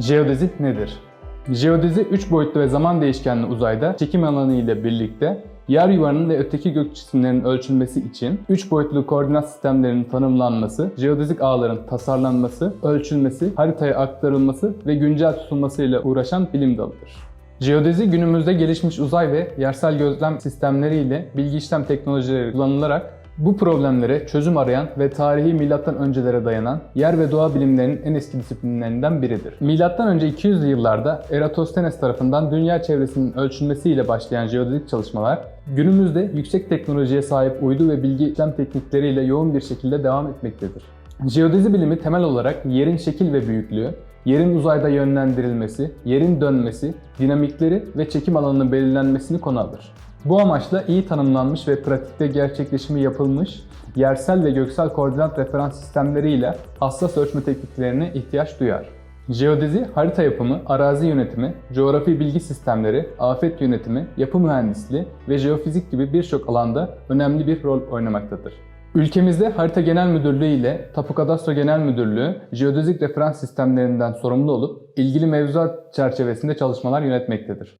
Jeodezi nedir? Jeodezi 3 boyutlu ve zaman değişkenli uzayda çekim alanı ile birlikte yer yuvarının ve öteki gök cisimlerinin ölçülmesi için 3 boyutlu koordinat sistemlerinin tanımlanması, jeodezik ağların tasarlanması, ölçülmesi, haritaya aktarılması ve güncel tutulması ile uğraşan bilim dalıdır. Jeodezi günümüzde gelişmiş uzay ve yersel gözlem sistemleriyle bilgi işlem teknolojileri kullanılarak bu problemlere çözüm arayan ve tarihi milattan öncelere dayanan yer ve doğa bilimlerinin en eski disiplinlerinden biridir. Milattan önce 200'lü yıllarda Eratosthenes tarafından dünya çevresinin ölçülmesiyle başlayan jeodezik çalışmalar günümüzde yüksek teknolojiye sahip uydu ve bilgi işlem teknikleriyle yoğun bir şekilde devam etmektedir. Jeodezi bilimi temel olarak yerin şekil ve büyüklüğü, yerin uzayda yönlendirilmesi, yerin dönmesi, dinamikleri ve çekim alanının belirlenmesini konu alır. Bu amaçla iyi tanımlanmış ve pratikte gerçekleşimi yapılmış yersel ve göksel koordinat referans sistemleriyle hassas ölçme tekniklerine ihtiyaç duyar. Jeodezi, harita yapımı, arazi yönetimi, coğrafi bilgi sistemleri, afet yönetimi, yapı mühendisliği ve jeofizik gibi birçok alanda önemli bir rol oynamaktadır. Ülkemizde Harita Genel Müdürlüğü ile Tapu Kadastro Genel Müdürlüğü jeodezik referans sistemlerinden sorumlu olup ilgili mevzuat çerçevesinde çalışmalar yönetmektedir.